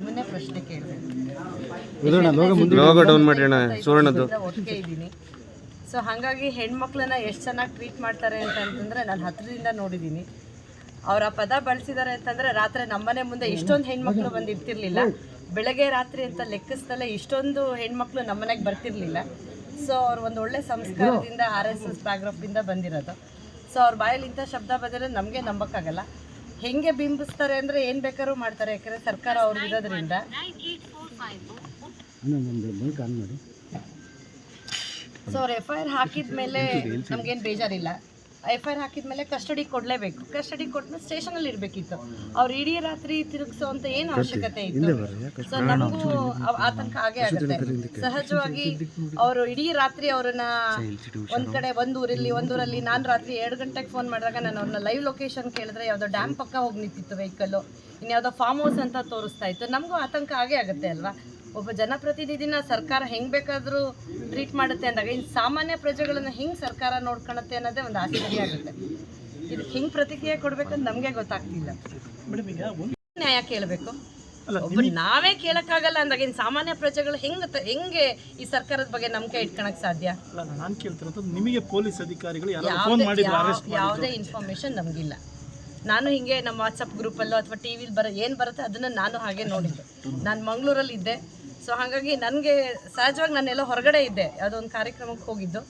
ನಿಮ್ಮನ್ನೇ ಪ್ರಶ್ನೆ ಕೇಳಿದೆ. ಲೋಗೋ ಡೌನ್ ಮಾಡಿ ಅಣ್ಣ ಸುವರ್ಣದ್ದು ಒಟ್ಟಿಗೆ ಇದ್ದೀನಿ. ಸೊ ಹಾಗಾಗಿ ಹೆಣ್ಮಕ್ಳನ್ನ ಎಷ್ಟು ಚೆನ್ನಾಗಿ ಟ್ರೀಟ್ ಮಾಡ್ತಾರೆ ಅಂತ ಅಂತಂದ್ರೆ ನಾನು ಹತ್ತಿರದಿಂದ ನೋಡಿದೀನಿ ಅವ್ರ ಆ ಪದ ಬಳಸಿದ್ದಾರೆ ಅಂತಂದ್ರೆ ರಾತ್ರಿ ನಮ್ಮನೆ ಮುಂದೆ ಇಷ್ಟೊಂದು ಹೆಣ್ಮಕ್ಳು ಬಂದಿರ್ತಿರ್ಲಿಲ್ಲ. ಬೆಳಗ್ಗೆ ರಾತ್ರಿ ಅಂತ ಲೆಕ್ಕಿಸ್ದಲ್ಲೇ ಇಷ್ಟೊಂದು ಹೆಣ್ಮಕ್ಳು ನಮ್ಮನೆಗೆ ಬರ್ತಿರ್ಲಿಲ್ಲ. ಸೊ ಅವ್ರ ಒಂದು ಒಳ್ಳೆ ಸಂಸ್ಕಾರದಿಂದ ಆರ್ ಎಸ್ ಎಸ್ ಇಂದ ಬಂದಿರೋದು. ಸೊ ಅವ್ರ ಬಾಯಲ್ಲಿ ಇಂಥ ಶಬ್ದ ಬಂದರೆ ನಮಗೆ ನಂಬಕ್ಕಾಗಲ್ಲ. ಹೆಂಗೆ ಬಿಂಬಿಸ್ತಾರೆ ಅಂದರೆ ಏನು ಬೇಕಾದ್ರು ಮಾಡ್ತಾರೆ, ಯಾಕಂದರೆ ಸರ್ಕಾರ ಅವ್ರು ಇರೋದ್ರಿಂದ. ಸೊ ಎಫ್ ಐ ಆರ್ ಹಾಕಿದ ಮೇಲೆ ನಮ್ಗೇನು ಬೇಜಾರಿಲ್ಲ. ಎಫ್ ಐ ಆರ್ ಹಾಕಿದ್ಮೇಲೆ ಕಸ್ಟಡಿ ಕೊಡಲೇಬೇಕು. ಕಸ್ಟಡಿ ಕೊಟ್ಮೇಲೆ ಸ್ಟೇಷನಲ್ಲಿ ಇರಬೇಕಿತ್ತು. ಅವ್ರು ಇಡೀ ರಾತ್ರಿ ತಿರುಗಿಸೋ ಅಂತ ಏನು ಅವಶ್ಯಕತೆ ಇತ್ತು. ಸೊ ನಮಗೂ ಆತಂಕ ಆಗೇ ಆಗುತ್ತೆ. ಸಹಜವಾಗಿ ಅವರು ಇಡೀ ರಾತ್ರಿ ಅವ್ರನ್ನ ಒಂದ್ ಕಡೆ ಒಂದೂರಲ್ಲಿ ಒಂದೂರಲ್ಲಿ ನಾನು ರಾತ್ರಿ ಎರಡು ಗಂಟೆಗೆ ಫೋನ್ ಮಾಡಿದಾಗ ನಾನು ಅವ್ರನ್ನ ಲೈವ್ ಲೊಕೇಶನ್ ಕೇಳಿದ್ರೆ ಯಾವುದೋ ಡ್ಯಾಮ್ ಪಕ್ಕ ಹೋಗಿ ನಿಂತಿತ್ತು ವೆಹಿಕಲ್ಲು ಇನ್ಯಾವುದೋ ಫಾರ್ಮ್ ಹೌಸ್ ಅಂತ ತೋರಿಸ್ತಾ ಇತ್ತು. ನಮಗೂ ಆತಂಕ ಆಗೇ ಆಗುತ್ತೆ ಅಲ್ವಾ? ಒಬ್ಬ ಜನಪ್ರತಿನಿಧಿನ ಸರ್ಕಾರ ಹೆಂಗ್ ಬೇಕಾದ್ರೂ ಟ್ರೀಟ್ ಮಾಡುತ್ತೆ ಅಂದಾಗ ಇನ್ನು ಸಾಮಾನ್ಯ ಪ್ರಜೆಗಳನ್ನ ಹೆಂಗ್ ಸರ್ಕಾರ ನೋಡ್ಕೊಳತ್ತೆ ಅನ್ನೋದೇ ಒಂದು ಆಶ್ಚರ್ಯ ಆಗುತ್ತೆ. ಇದಕ್ಕೆ ಹೆಂಗ್ ಪ್ರತಿಕ್ರಿಯೆ ಕೊಡ್ಬೇಕಂತ ನಮಗೆ ಗೊತ್ತಾಗ್ತಿಲ್ಲ. ನ್ಯಾಯ ಕೇಳಬೇಕು. ಒಬ್ಬ ನಾವೇ ಕೇಳಕ್ಕಾಗಲ್ಲ ಅಂದಾಗ ಇನ್ನು ಸಾಮಾನ್ಯ ಪ್ರಜೆಗಳು ಹೆಂಗ್ ಹೆಂಗೆ ಈ ಸರ್ಕಾರದ ಬಗ್ಗೆ ನಂಬಿಕೆ ಇಟ್ಕೊಳಕ್ ಸಾಧ್ಯ? ನಾನು ಕೇಳ್ತಿರೋದು ನಿಮಗೆ ಪೊಲೀಸ್ ಅಧಿಕಾರಿಗಳು ಯಾವುದೇ ಇನ್ಫಾರ್ಮೇಶನ್ ನಮಗಿಲ್ಲ. ನಾನು ಹಿಂಗೆ ನಮ್ಮ ವಾಟ್ಸಪ್ ಗ್ರೂಪಲ್ಲೋ ಅಥವಾ ಟಿ ವಿಲಿ ಬರೋ ಏನು ಬರುತ್ತೆ ಅದನ್ನು ನಾನು ಹಾಗೆ ನೋಡಿದ್ದೆ. ನಾನು ಮಂಗಳೂರಲ್ಲಿ ಇದ್ದೆ ಸೊ ಹಾಗಾಗಿ ನನಗೆ ಸಹಜವಾಗಿ ನಾನೆಲ್ಲ ಹೊರಗಡೆ ಇದ್ದೆ. ಯಾವುದೋ ಒಂದು ಕಾರ್ಯಕ್ರಮಕ್ಕೆ ಹೋಗಿದ್ದು.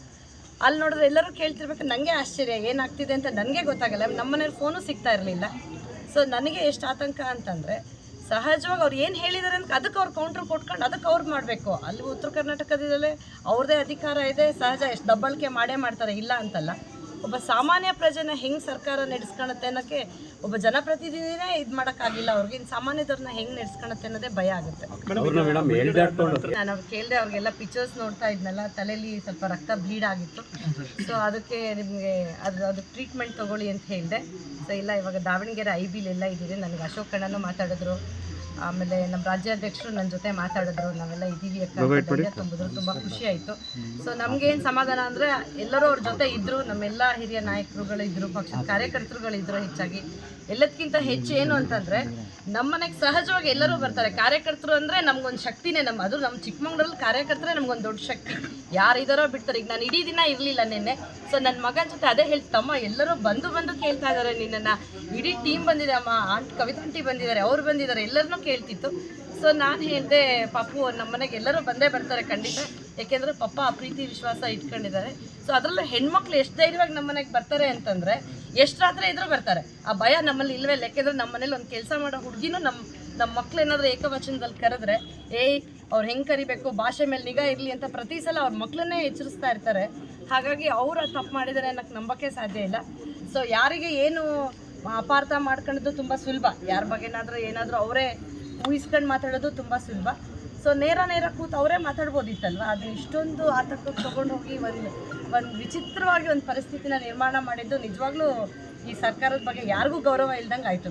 ಅಲ್ಲಿ ನೋಡಿದ್ರೆ ಎಲ್ಲರೂ ಕೇಳ್ತಿರ್ಬೇಕು ನನಗೆ ಆಶ್ಚರ್ಯ, ಏನಾಗ್ತಿದೆ ಅಂತ ನನಗೆ ಗೊತ್ತಾಗಲ್ಲ. ನಮ್ಮ ಮನೇಲಿ ಫೋನು ಸಿಗ್ತಾ ಇರಲಿಲ್ಲ. ಸೊ ನನಗೆ ಎಷ್ಟು ಆತಂಕ ಅಂತಂದರೆ, ಸಹಜವಾಗಿ ಅವ್ರು ಏನು ಹೇಳಿದ್ದಾರೆ ಅಂತ ಅದಕ್ಕೆ ಅವ್ರು ಕೌಂಟ್ರ್ ಕೊಟ್ಕೊಂಡು ಅದಕ್ಕೆ ಅವ್ರು ಮಾಡಬೇಕು. ಅಲ್ಲಿ ಉತ್ತರ ಕರ್ನಾಟಕದಲ್ಲೇ ಅವ್ರದ್ದೇ ಅಧಿಕಾರ ಇದೆ. ಸಹಜ ಎಷ್ಟು ದಬ್ಬಳಿಕೆ ಮಾಡೇ ಮಾಡ್ತಾರೆ, ಇಲ್ಲ ಅಂತಲ್ಲ. ಒಬ್ಬ ಸಾಮಾನ್ಯ ಪ್ರಜೆನ ಹೆಂಗೆ ಸರ್ಕಾರ ನಡೆಸ್ಕೊಳತ್ತೆ ಅನ್ನೋಕ್ಕೆ ಒಬ್ಬ ಜನಪ್ರತಿನಿಧಿನೇ ಇದು ಮಾಡೋಕ್ಕಾಗಿಲ್ಲ ಅವ್ರಿಗೆ ಇನ್ನು ಸಾಮಾನ್ಯದವ್ರನ್ನ ಹೆಂಗೆ ನಡೆಸ್ಕೊಳತ್ತೆ ಅನ್ನೋದೇ ಭಯ ಆಗುತ್ತೆ. ನಾನು ಅವ್ರು ಕೇಳಿದೆ ಅವ್ರಿಗೆಲ್ಲ ಪಿಕ್ಚರ್ಸ್ ನೋಡ್ತಾ ಇದ್ನಲ್ಲ ತಲೆಯಲ್ಲಿ ಸ್ವಲ್ಪ ರಕ್ತ ಬ್ಲೀಡ್ ಆಗಿತ್ತು. ಸೊ ಅದಕ್ಕೆ ನಿಮಗೆ ಅದು ಅದು ಟ್ರೀಟ್ಮೆಂಟ್ ತಗೊಳ್ಳಿ ಅಂತ ಹೇಳಿದೆ. ಸೊ ಇಲ್ಲ ಇವಾಗ ದಾವಣಗೆರೆ ಐ ಎಲ್ಲ ಇದ್ದೀರಿ. ನನಗೆ ಅಶೋಕ್ ಕಣ್ಣನು ಮಾತಾಡಿದ್ರು. ಆಮೇಲೆ ನಮ್ಮ ರಾಜ್ಯಾಧ್ಯಕ್ಷರು ನನ್ನ ಜೊತೆ ಮಾತಾಡಿದ್ರು ನಾವೆಲ್ಲ ಇದ್ದೀವಿ ಅಕ್ಕ ಧೈರ್ಯ ತುಂಬಿದ್ರು ತುಂಬ ಖುಷಿ ಆಯಿತು. ಸೊ ನಮಗೇನು ಸಮಾಧಾನ ಅಂದರೆ ಎಲ್ಲರೂ ಅವ್ರ ಜೊತೆ ಇದ್ದರು ನಮ್ಮೆಲ್ಲ ಹಿರಿಯ ನಾಯಕರುಗಳು ಇದ್ದರು ಪಕ್ಷದ ಕಾರ್ಯಕರ್ತರುಗಳಿದ್ರು ಹೆಚ್ಚಾಗಿ. ಎಲ್ಲದಕ್ಕಿಂತ ಹೆಚ್ಚು ಏನು ಅಂತಂದರೆ ನಮ್ಮನೆಗೆ ಸಹಜವಾಗಿ ಎಲ್ಲರೂ ಬರ್ತಾರೆ. ಕಾರ್ಯಕರ್ತರು ಅಂದರೆ ನಮಗೊಂದು ಶಕ್ತಿನೇ ನಮ್ಮ ಅದು ನಮ್ಮ ಚಿಕ್ಕಮಂಗ್ಳೂರಲ್ಲಿ ಕಾರ್ಯಕರ್ತರೇ ನಮ್ಗೊಂದು ದೊಡ್ಡ ಶಕ್ತಿ. ಯಾರಿದಾರೋ ಬಿಡ್ತಾರೆ. ಈಗ ನಾನು ಇಡೀ ದಿನ ಇರಲಿಲ್ಲ ನಿನ್ನೆ. ಸೊ ನನ್ನ ಮಗನ ಜೊತೆ ಅದೇ ಹೇಳ್ತಮ್ಮ ಎಲ್ಲರೂ ಬಂದು ಬಂದು ಕೇಳ್ತಾ ಇದ್ದಾರೆ ನಿನ್ನನ್ನು. ಇಡೀ ಟೀಮ್ ಬಂದಿದೆ ಅಮ್ಮ. ಆಂಟ್ ಕವಿತಾ ಆಂಟಿ ಬಂದಿದ್ದಾರೆ ಅವ್ರು ಬಂದಿದ್ದಾರೆ. ಎಲ್ಲರನ್ನೂ ಕೇಳ್ತಿತ್ತು. ಸೊ ನಾನು ಹೇಳಿದೆ, ಪಾಪು ನಮ್ಮ ಮನೆಗೆ ಎಲ್ಲರೂ ಬಂದೇ ಬರ್ತಾರೆ ಖಂಡಿತ. ಯಾಕೆಂದರೆ ಪಪ್ಪ ಆ ಪ್ರೀತಿ, ವಿಶ್ವಾಸ ಇಟ್ಕೊಂಡಿದ್ದಾರೆ. ಸೊ ಅದರಲ್ಲೂ ಹೆಣ್ಮಕ್ಳು ಎಷ್ಟು ಧೈರ್ಯವಾಗಿ ನಮ್ಮ ಮನೆಗೆ ಬರ್ತಾರೆ ಅಂತಂದರೆ, ಎಷ್ಟು ರಾತ್ರಿ ಇದ್ರೂ ಬರ್ತಾರೆ. ಆ ಭಯ ನಮ್ಮಲ್ಲಿ ಇಲ್ವೇ? ಯಾಕೆಂದ್ರೆ ನಮ್ಮ ಮನೇಲಿ ಒಂದು ಕೆಲಸ ಮಾಡೋ ಹುಡುಗಿನೂ ನಮ್ಮ ನಮ್ಮ ಮಕ್ಳು ಏನಾದರೂ ಏಕವಚನದಲ್ಲಿ ಕರೆದ್ರೆ, ಏಯ್, ಅವ್ರು ಹೆಂಗೆ ಕರಿಬೇಕು? ಭಾಷೆ ಮೇಲೆ ನಿಗಾ ಇರಲಿ ಅಂತ ಪ್ರತಿ ಸಲ ಅವ್ರ ಮಕ್ಕಳನ್ನೇ ಎಚ್ಚರಿಸ್ತಾ ಇರ್ತಾರೆ. ಹಾಗಾಗಿ ಅವರು ತಪ್ಪು ಮಾಡಿದ್ದಾರೆ ಅನ್ನೋಕ್ಕೆ ನಂಬಕ್ಕೆ ಸಾಧ್ಯ ಇಲ್ಲ. ಸೊ ಯಾರಿಗೆ ಏನು ಅಪಾರ್ಥ ಮಾಡ್ಕೊಳ್ಳೋದು ತುಂಬ ಸುಲಭ. ಯಾರ ಬಗ್ಗೆನಾದರೂ ಏನಾದರೂ ಅವರೇ ಊಹಿಸ್ಕೊಂಡು ಮಾತಾಡೋದು ತುಂಬ ಸುಲಭ. ಸೊ ನೇರ ನೇರ ಕೂತು ಅವರೇ ಮಾತಾಡ್ಬೋದಿತ್ತಲ್ವ? ಅದು ಇಷ್ಟೊಂದು ಆತಂಕಕ್ಕೆ ತೊಗೊಂಡು ಹೋಗಿ ಒಂದು ಒಂದು ವಿಚಿತ್ರವಾಗಿ ಒಂದು ಪರಿಸ್ಥಿತಿನ ನಿರ್ಮಾಣ ಮಾಡಿದ್ದು ನಿಜವಾಗ್ಲೂ ಈ ಸರ್ಕಾರದ ಬಗ್ಗೆ ಯಾರಿಗೂ ಗೌರವ ಇಲ್ದಂಗೆ ಆಯಿತು.